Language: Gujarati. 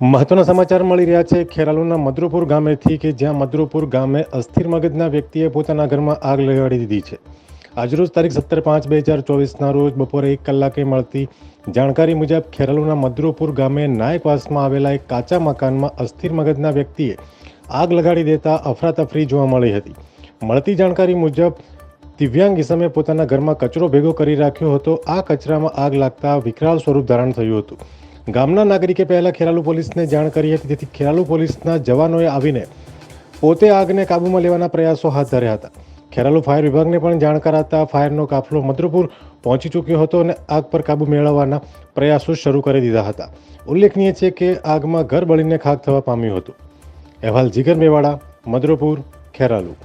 મહત્વના સમાચાર મળી રહ્યા છે. ખેરાલુના મદ્રુપુર ગામેથી કે જ્યાં મદ્રુપુર ગામે અસ્થિર મગજના વ્યક્તિએ પોતાના ઘરમાં આગ લગાડી દીધી છે. આજરોજ તારીખ સત્તર પાંચ બે હજાર ચોવીસના રોજ બપોરે એક કલાકે મળતી જાણકારી મુજબ ખેરાલુના મદ્રુપુર ગામે નાયકવાસમાં આવેલા એક કાચા મકાનમાં અસ્થિર મગજના વ્યક્તિએ આગ લગાડી દેતા અફરાતફરી જોવા મળી હતી. મળતી જાણકારી મુજબ દિવ્યાંગ ઇસમે પોતાના ઘરમાં કચરો ભેગો કરી રાખ્યો હતો. આ કચરામાં આગ લાગતા વિકરાળ સ્વરૂપ ધારણ થયું હતું. ગામના નાગરિકે પહેલા ખેરાલુ પોલીસને જાણ કરી હતી તેથી ખેરાલુ પોલીસના જવાનોએ આવીને પોતે આગને કાબૂમાં લેવાના પ્રયાસો હાથ ધર્યા હતા. ખેરાલુ ફાયર વિભાગને પણ જાણ કરાતા ફાયરનો કાફલો મદ્રપુર પહોંચી ચૂક્યો હતો અને આગ પર કાબૂ મેળવવાના પ્રયાસો શરૂ કરી દીધા હતા. ઉલ્લેખનીય છે કે આગમાં ઘર બળીને ખાક થવા પામ્યું હતું. અહેવાલ જીગર મેવાડા, મદ્રપુર, ખેરાલુ.